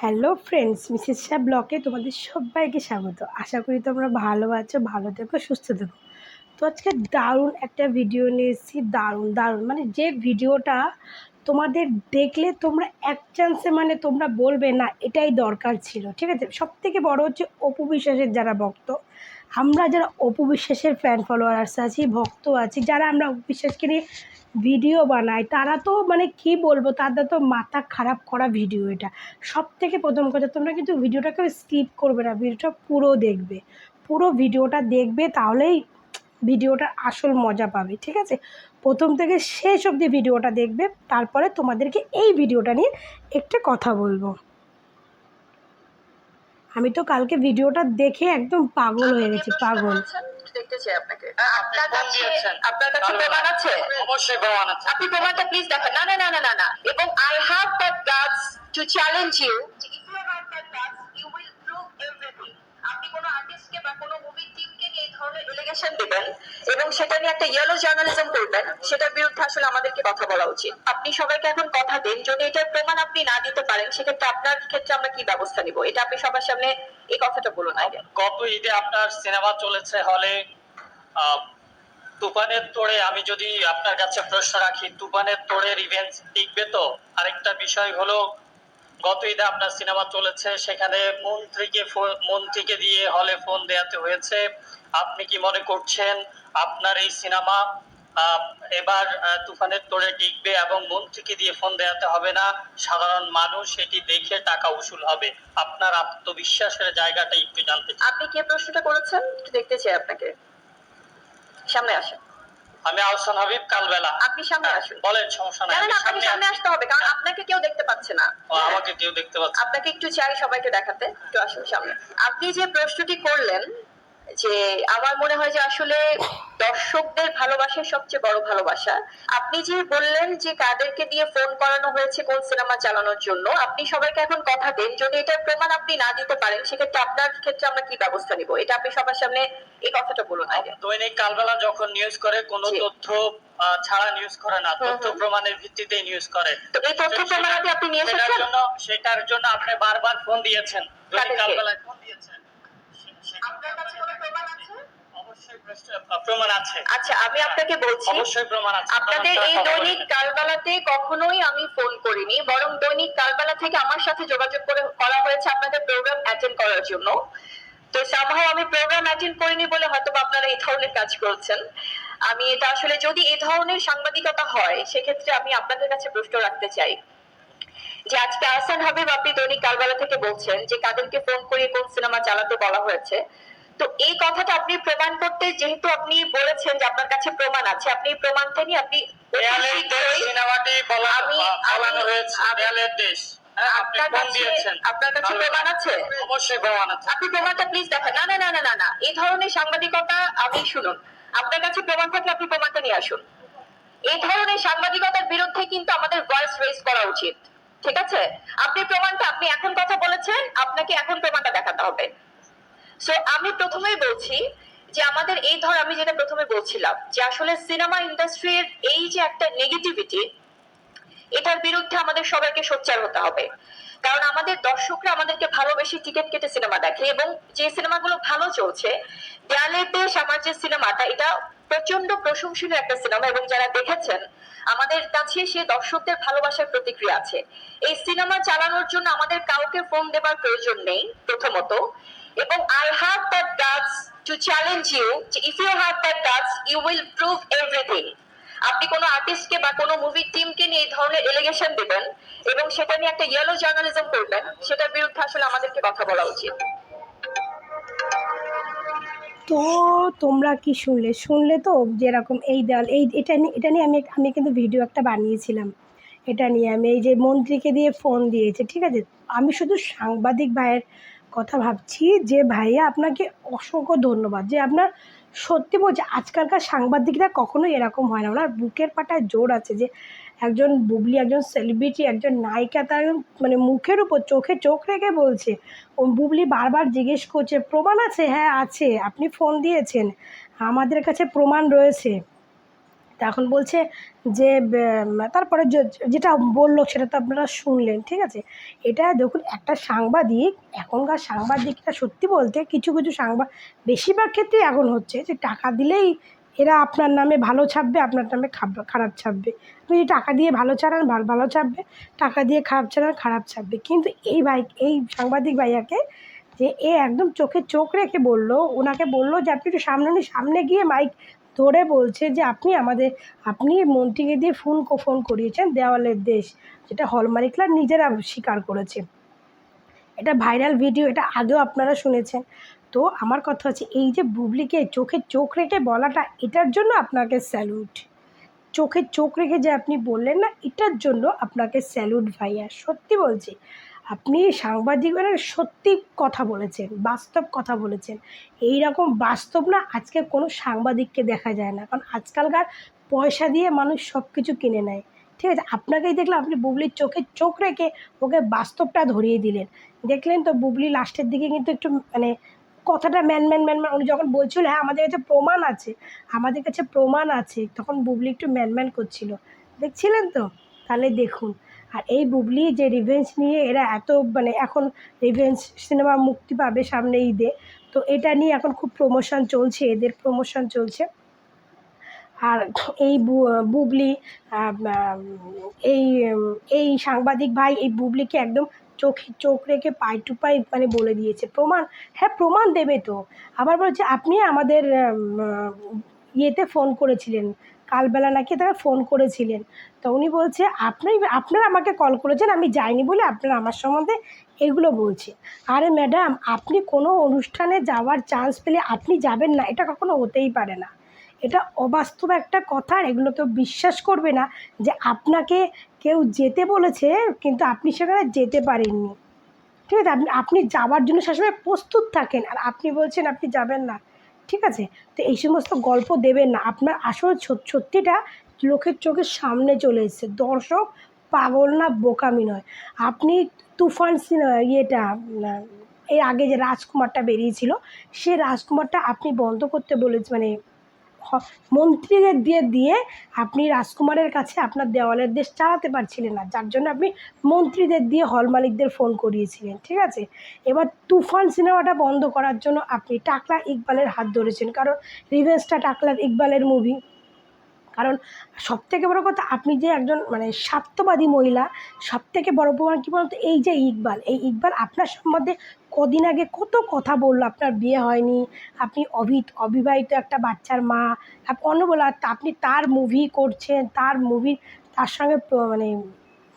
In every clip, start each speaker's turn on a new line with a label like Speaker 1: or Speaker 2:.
Speaker 1: Hello friends Mrs Shah ব্লকে তোমাদের সবাইকে স্বাগত। আশা করি তোমরা ভালো আছো, ভালো থেকো, সুস্থ থেকো। তো আজকে দারুণ একটা ভিডিও নিয়ে এসেছি। দারুণ দারুণ। মানে যে ভিডিওটা তোমাদের দেখলে তোমরা এক চান্সে মানে তোমরা বলবে, না, এটাই দরকার ছিল। ঠিক আছে? সব থেকে বড় হচ্ছে অপু বিশ্বাসের যারা ভক্ত। আমরা যারা অপু বিশ্বাসের ফ্যান ফলোয়ার্স আছি, ভক্ত আছি, যারা আমরা অপু বিশ্বাসকে নিয়ে ভিডিও বানাই, তারা তো মানে কি বলব, তাদের তো মাথা খারাপ করা ভিডিও এটা। সব থেকে প্রথম কথা, তোমরা কিন্তু ভিডিওটাকে স্কিপ করবে না ভিডিওটা পুরো দেখবে। পুরো ভিডিওটা দেখবে, তাহলেই ভিডিওটার আসল মজা পাবে ঠিক আছে? প্রথম থেকে শেষ অবধি ভিডিওটা দেখবে তারপরে তোমাদেরকে এই ভিডিওটা নিয়ে একটা কথা বলব। আমি তো কালকে ভিডিওটা দেখে একদম পাগল হয়ে গেছি পাগল।
Speaker 2: দেখতে চাই আপনাকে। আপনার কাছে আপনার কাছে প্রমাণ আছে
Speaker 3: অবশ্যই প্রমাণ আছে
Speaker 2: আপনি প্রমাণটা প্লিজ দেখান। না না না না না না। এবং I have that guts to challenge you if you have that guts you will prove everything আপনি কোনো আর্টিস্টকে বা কোনো মুভি টিমকে নিয়ে এই ধরনের এলিগেশন দিবেন এবং সেটা নিয়ে একটা ইয়েলো জার্নালিজম করবেন, সেটার বিরুদ্ধে আসলে আমাদেরকে কথা বলা উচিত। আপনি সবাইকে এখন কথা দিন, যদি এটার প্রমাণ আপনি না দিতে পারেন, সেক্ষেত্রে আপনার ক্ষেত্রে আমরা কি ব্যবস্থা নিব? এটা আপনি সবার সামনে এই কথাটা বলুন আগে।
Speaker 3: গত ঈদে আপনার সিনেমা চলেছে হলে তুফানের তোড়ে আমি যদি আপনার কাছে প্রশ্ন রাখি, তুফানের তোড়ে রিভেঞ্জ টিকবে তো? আরেকটা বিষয় হলো গত ঈদে আপনার সিনেমা চলেছে, সেখানে মন্ত্রীকে মন্ত্রীকে দিয়ে হলে ফোন দেওয়াতে হয়েছে। আপনি কি মনে করছেন আপনার এই সিনেমা এবার তুফানের তোড়ে টিকবে এবং মন্ত্রীকে দিয়ে ফোন দেওয়াতে হবে না? সাধারণ মানুষ এটি দেখে টাকা উসুল হবে। আপনার আত্মবিশ্বাসের জায়গাটা একটু জানতে
Speaker 2: আপনি কে প্রশ্নটা করেছেন? দেখতে চাই আপনাকে। সামনে আসেন।
Speaker 3: আমি আহসান হাবিব কালবেলা।
Speaker 2: আপনি সামনে
Speaker 3: হ্যাঁ,
Speaker 2: আসুন।
Speaker 3: বলেন সমস্যা নাই
Speaker 2: না আপনাকে সামনে আসতে হবে কারণ আপনাকে কেউ দেখতে পাচ্ছে না।
Speaker 3: আমাকে কেউ দেখতে পাচ্ছে
Speaker 2: আপনাকে একটু চাই সবাইকে দেখাতে একটু আসুন সামনে। আপনি যে প্রশ্নটি করলেন যে আমার মনে হয় যে আসলে দর্শকদের ভালোবাসাই সবচেয়ে বড় ভালোবাসা। আপনি যে বললেন যে কাদেরকে দিয়ে ফোন করানো হয়েছে কোন সিনেমা চালানোর জন্য আপনি সবাইকে এখন কথা দেন। যদি এটার প্রমাণ আপনি না দিতে পারেন সেক্ষেত্রে আপনার ক্ষেত্রে আমরা কি ব্যবস্থা নিব? এটা আপনি সবার সামনে এই কথাটা বলুন আগে।
Speaker 3: দৈনিক কালবেলা যখন নিউজ করে কোনো তথ্য ছাড়া নিউজ করে না তথ্য প্রমাণের ভিত্তিতে নিউজ করে।
Speaker 2: এই তথ্য প্রমাণাদি আপনি নিয়ে
Speaker 3: সেটার
Speaker 2: এসেছেন?
Speaker 3: জন্য সেটার জন্য আপনি বারবার ফোন দিয়েছেন। দৈনিক? কালবেলায় ফোন দিয়েছেন।
Speaker 2: আপনার কাছে কোনো প্রমাণ আছে?
Speaker 3: প্রমাণ আছে।
Speaker 2: আচ্ছা আমি আপনাকে বলছি
Speaker 3: অবশ্যই প্রমাণ আছে।
Speaker 2: আপনাদের এই দৈনিক কালবেলাতে কখনোই আমি ফোন করিনি বরং দৈনিক কালবেলা থেকে আমার সাথে যোগাযোগ করে করা হয়েছে আপনাদের প্রোগ্রাম অ্যাটেন্ড করার জন্য। তো সামহাও আমি প্রোগ্রাম অ্যাটেন্ড করিনি বলে হয়তো বা আপনারা এই ধরনের কাজ করছেন। আমি এটা আসলে যদি এই ধরনের সাংবাদিকতা হয় সেক্ষেত্রে আমি আপনাদের কাছে প্রশ্ন রাখতে চাই। যে আজকে আহসান হাবিব আপনি দৈনিক কালবেলা থেকে বলছেন যে কাদেরকে ফোন করে কোন সিনেমা চালাতে বলা হয়েছে। তো এই কথাটা আপনি প্রমাণ করতে যেহেতু আপনি বলেছেন যে আপনার কাছে প্রমাণ আছে আপনি প্রমাণটা নিয়ে আপনি
Speaker 3: সিনেমাটি বলা
Speaker 2: আমি-
Speaker 3: বলানো হয়েছে দেশ। হ্যাঁ,
Speaker 2: আপনার কাছে প্রমাণ আছে?
Speaker 3: অবশ্যই প্রমাণ আছে।
Speaker 2: আপনি প্রমাণটা প্লিজ দেখান। না না না না না না। এই ধরনের সাংবাদিকতা আপনি শুনুন। আপনার কাছে প্রমাণ থাকলে আপনি প্রমাণটা নিয়ে আসুন। এই ধরনের সাংবাদিকতার বিরুদ্ধে কিন্তু আমাদের ভয়েস রেজ করা উচিত। ঠিক আছে? আপনি প্রমাণটা, আপনি এখন কথা বলেছেন, আপনাকে এখন প্রমাণটা দেখাতে হবে। সো আমি প্রথমেই বলছি যে আমাদের এই ধর, আমি যেটা প্রথমে বলছিলাম যে আসলে সিনেমা ইন্ডাস্ট্রির এই যে একটা নেগেটিভিটি এটার বিরুদ্ধে আমাদের সবাইকে সোচ্চার হতে হবে। কারণ আমাদের দর্শকরা আমাদেরকে ভালোবেসে টিকিট কেটে সিনেমা দেখে এবং যে সিনেমাগুলো ভালো চলছে, দেয়ালের দেশ আমার যে সিনেমাটা, এটা প্রচণ্ড প্রশংসনীয় একটা সিনেমা এবং যারা দেখেছেন আমাদের কাছে সে দর্শকদের ভালোবাসার প্রতিক্রিয়া আছে। এই সিনেমা চালানোর জন্য আমাদের কাউকে ফোন দেবার প্রয়োজন নেই, প্রথমত। এবং I have that guts to challenge you if you have that guts you will prove everything আপনি কোনো আর্টিস্টকে বা কোনো মুভি টিমকে নিয়ে এই ধরনের এলিগেশন দিবেন এবং সেটা নিয়ে একটা ইয়েলো জার্নালিজম করবেন, সেটার বিরুদ্ধে আসলে আমাদেরকে কথা বলা উচিত।
Speaker 1: তো তোমরা কি শুনলে? শুনলে তো যেরকম এই দেওয়াল এই এটা নিয়ে এটা নিয়ে আমি আমি কিন্তু ভিডিও একটা বানিয়েছিলাম। এটা নিয়ে আমি এই যে মন্ত্রীকে দিয়ে ফোন দিয়েছে, ঠিক আছে? আমি শুধু সাংবাদিক ভাইয়ের কথা ভাবছি যে ভাইয়া আপনাকে অসংখ্য ধন্যবাদ যে আপনার সত্যি বলছে, আজকালকার সাংবাদিকরা কখনোই এরকম হয় না। ওনার বুকের পাটায় জোর আছে যে একজন বুবলি, একজন সেলিব্রিটি একজন নায়িকা, তার মানে মুখের উপর, চোখে চোখ রেখে বলছে। ও বুবলি বারবার জিজ্ঞেস করছে, প্রমাণ আছে? হ্যাঁ আছে। আপনি ফোন দিয়েছেন। আমাদের কাছে প্রমাণ রয়েছে। এখন বলছে যে তারপরে যেটা বলল সেটা তো আপনারা শুনলেন, ঠিক আছে? এটা দেখুন, একটা সাংবাদিক, এখনকার সাংবাদিকটা সত্যি বলতে কিছু কিছু সাংবাদ বেশিরভাগ ক্ষেত্রে এখন হচ্ছে যে, টাকা দিলেই এরা আপনার নামে ভালো ছাপবে, আপনার নামে খারাপ ছাপবে। আপনি টাকা দিয়ে ভালো ছাড়ান ভালো ভালো ছাপবে। টাকা দিয়ে খারাপ ছাড়ান, খারাপ ছাপবে। কিন্তু এই ভাই, এই সাংবাদিক ভাইয়াকে যে এ একদম চোখে চোখ রেখে বলল, ওনাকে বলল যে, আপনি একটু সামনে সামনে গিয়ে মাইক ধরে বলছে যে, আপনি আমাদের, আপনি মন্ত্রীকে দিয়ে ফোন ফোন করিয়েছেন, দেওয়ালের দেশ, যেটা হলমার্করা নিজেরা স্বীকার করেছে। এটা ভাইরাল ভিডিও, এটা আগেও আপনারা শুনেছেন। তো আমার কথা হচ্ছে, এই যে বুবলিকে চোখে চোখ রেখে বলাটা, এটার জন্য আপনাকে স্যালুট চোখে চোখ রেখে যে আপনি বললেন না, এটার জন্য আপনাকে স্যালুট ভাইয়া। সত্যি বলছি, আপনি সাংবাদিক মানে সত্যি কথা বলেছেন, বাস্তব কথা বলেছেন। এই রকম বাস্তব না, আজকে কোনো সাংবাদিককে দেখা যায় না। কারণ আজকালকার পয়সা দিয়ে মানুষ সব কিছু কিনে নেয়। ঠিক আছে, আপনাকেই দেখলাম আপনি বুবলির চোখে চোখ রেখে ওকে বাস্তবটা ধরিয়ে দিলেন। দেখলেন তো বুবলি লাস্টের দিকে কিন্তু একটু মানে কথাটা ম্যান ম্যান ম্যান ম্যান, উনি যখন বলছিল হ্যাঁ আমাদের কাছে প্রমাণ আছে, আমাদের কাছে প্রমাণ আছে। তখন বুবলি একটু ম্যান ম্যান করছিল। দেখছিলেন তো? তাহলে দেখুন। আর এই বুবলি যে রিভেঞ্জ নিয়ে এরা এত মানে এখন রিভেঞ্জ সিনেমা মুক্তি পাবে সামনে ঈদে, তো এটা নিয়ে এখন খুব প্রমোশন চলছে, এদের প্রমোশন চলছে। আর এই বুবলি এই এই সাংবাদিক ভাই এই বুবলিকে একদম চোখে, চোখ রেখে পাই টু পাই মানে বলে দিয়েছে। প্রমাণ হ্যাঁ প্রমাণ দেবে তো। আবার বলছে, আপনি আমাদের ইয়েতে ফোন করেছিলেন। কালবেলা নাকি তারা ফোন করেছিলেন। তো উনি বলছে, আপনি, আপনারা আমাকে কল করেছেন, আমি যাইনি বলে আপনারা আমার সম্বন্ধে এগুলো বলছে। আরে ম্যাডাম আপনি কোনো অনুষ্ঠানে যাওয়ার চান্স পেলে আপনি যাবেন না, এটা কখনো হতেই পারে না। এটা অবাস্তব একটা কথা আর এগুলো কেউ বিশ্বাস করবে না যে আপনাকে কেউ যেতে বলেছে, কিন্তু আপনি সেখানে যেতে পারেননি। ঠিক আছে? আপনি আপনি যাওয়ার জন্য সবসময় প্রস্তুত থাকেন আর আপনি বলছেন আপনি যাবেন না। ঠিক আছে? তো এই সমস্ত গল্প দেবেন না। আপনার আসল সত- সত্যিটা লোকের চোখের সামনে চলে এসেছে। দর্শক পাগল না, বোকামি নয়। আপনি তুফান ইয়েটা এর আগে যে রাজকুমারটা বেরিয়েছিল, সে রাজকুমারটা আপনি বন্ধ করতে বলেছে মানে মন্ত্রীদের দিয়ে দিয়ে আপনি রাজকুমারের কাছে আপনার দেওয়ালের দেশ চালাতে পারছিলেন না। যার জন্য আপনি মন্ত্রীদের দিয়ে হল মালিকদের ফোন করিয়েছিলেন, ঠিক আছে? এবার তুফান সিনেমাটা বন্ধ করার জন্য আপনি টাকলা ইকবালের হাত ধরেছেন। কারণ রিভেন্সটা টাকলা ইকবালের মুভি কারণ সব থেকে বড় কথা, আপনি যে একজন মানে স্বার্থবাদী মহিলা সব থেকে বড় প্রমাণ কী বলতো? এই যে ইকবাল, এই ইকবাল আপনার সম্বন্ধে কদিন আগে কত কথা বলল, আপনার বিয়ে হয়নি, আপনি অভি অবিবাহিত একটা বাচ্চার মা, আপ- অন্য বলা আপনি তার মুভি করছেন, তার মুভি তার সঙ্গে মানে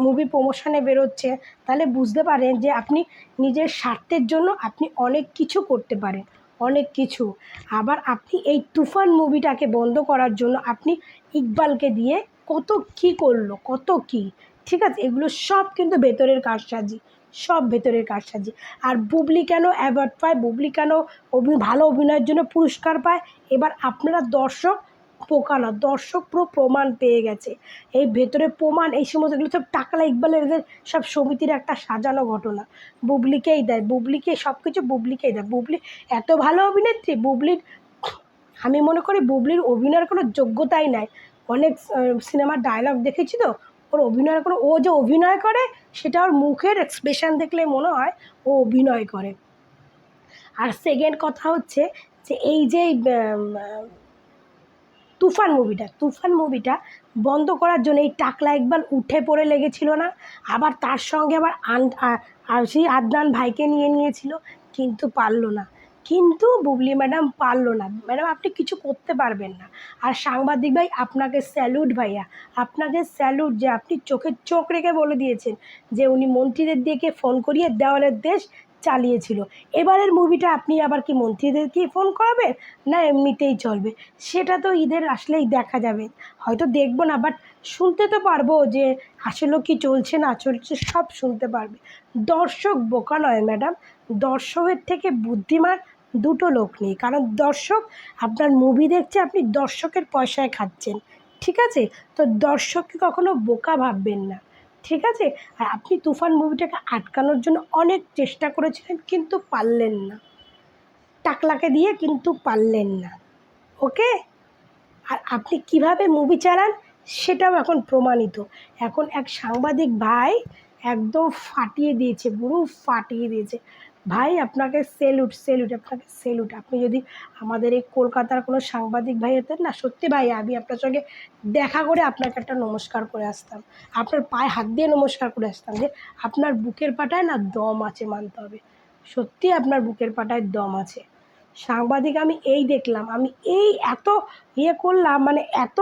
Speaker 1: মুভি প্রমোশনে বেরোচ্ছে, তাহলে বুঝতে পারেন যে আপনি নিজের স্বার্থের জন্য আপনি অনেক কিছু করতে পারেন। অনেক কিছু। আবার আপনি এই তুফান মুভিটাকে বন্ধ করার জন্য আপনি ইকবালকে দিয়ে কত কি করল, কত কি, ঠিক আছে? এগুলো সব কিন্তু ভেতরের কারসাজি, সব ভেতরের কারসাজি। আর বুবলি কেন অ্যাওয়ার্ড পায়? বুবলি কেন ভালো অভিনয়ের জন্য পুরস্কার পায়? এবার আপনারা দর্শক পোকা না দর্শক পুরো প্রমাণ পেয়ে গেছে। এই ভেতরে প্রমাণ, এই সমস্ত এগুলো সব টাকলা ইকবালের এদের সব সমিতির একটা সাজানো ঘটনা। বুবলিকেই দেয়, বুবলিকে সব কিছু বুবলিকেই দেয়। বুবলি এত ভালো অভিনেত্রী, বুবলির, আমি মনে করি বুবলির অভিনয়ের কোনো যোগ্যতাই নাই। অনেক সিনেমার ডায়লগ দেখেছি তো, ওর অভিনয়ের কোনো, ও যে অভিনয় করে, সেটা ওর মুখের এক্সপ্রেশন দেখলে মনে হয় ও অভিনয় করে। আর সেকেন্ড কথা হচ্ছে যে এই যে তুফান মুভিটা তুফান মুভিটা বন্ধ করার জন্য এই টাকলা একবার উঠে পড়ে লেগেছিল না, আবার তার সঙ্গে আবার আন সেই আদনান ভাইকে নিয়ে নিয়েছিল, কিন্তু পারল না। কিন্তু বুবলি ম্যাডাম পারল না। ম্যাডাম, আপনি কিছু করতে পারবেন না। আর সাংবাদিক ভাই, আপনাকে স্যালুট ভাইয়া, আপনাকে স্যালুট যে আপনি চোখের চোখ রেখে বলে দিয়েছেন যে উনি মন্ত্রীদের দিকে ফোন করিয়ে দেওয়ালের দেশ চালিয়েছিল। এবারের মুভিটা আপনি আবার কি মন্ত্রীদেরকে ফোন করাবেন না এমনিতেই চলবে। সেটা তো ঈদের আসলেই দেখা যাবে। হয়তো দেখব না বাট শুনতে তো পারব যে আসলে কি চলছে, না চলছে, সব শুনতে পারবে। দর্শক বোকা নয় ম্যাডাম দর্শকের থেকে বুদ্ধিমান দুটো লোক নেই। কারণ দর্শক আপনার মুভি দেখছে, আপনি দর্শকের পয়সায় খাচ্ছেন। ঠিক আছে? তো দর্শককে কখনো বোকা ভাববেন না। ঠিক আছে? আর আপনি তুফান মুভিটাকে আটকানোর জন্য অনেক চেষ্টা করেছিলেন, কিন্তু পারলেন না। টাকলাকে দিয়ে কিন্তু পারলেন না। ওকে? আর আপনি কীভাবে মুভি চালান সেটাও এখন প্রমাণিত। এখন এক সাংবাদিক ভাই একদম ফাটিয়ে দিয়েছে, পুরো ফাটিয়ে দিয়েছে। ভাই, আপনাকে সেলুট সেলুট আপনাকে সেলুট আপনি যদি আমাদের এই কলকাতার কোনো সাংবাদিক ভাই হতেন না, সত্যি ভাই, আমি আপনার সঙ্গে দেখা করে আপনাকে একটা নমস্কার করে আসতাম। আপনার পায়ে হাত দিয়ে নমস্কার করে আসতাম যে, আপনার বুকের পাটায় না দম আছে মানতে হবে। সত্যি আপনার বুকের পাটায় দম আছে। সাংবাদিক, আমি এই দেখলাম, আমি এই এত ইয়ে করলাম মানে এত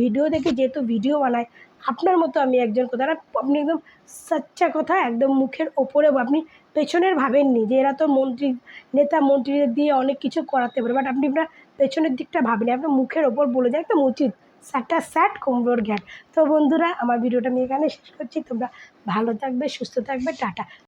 Speaker 1: ভিডিও দেখে যেহেতু ভিডিও বানাই আপনার মতো আমি একজন কথা না, আপনি একদম সচ্চা কথা, একদম মুখের ওপরে আপনি পেছনের ভাবেননি যে এরা তো মন্ত্রী, নেতা মন্ত্রীদের দিয়ে অনেক কিছু করাতে পারে বাট আপনি আপনার পেছনের দিকটা ভাবেন, আপনার মুখের ওপর বলে যায় তো উচিত স্যাটটা স্যাট কুমড়োর জ্ঞান। তো বন্ধুরা, আমার ভিডিওটা আমি এখানে শেষ করছি, তোমরা ভালো থাকবে, সুস্থ থাকবে, টাটা।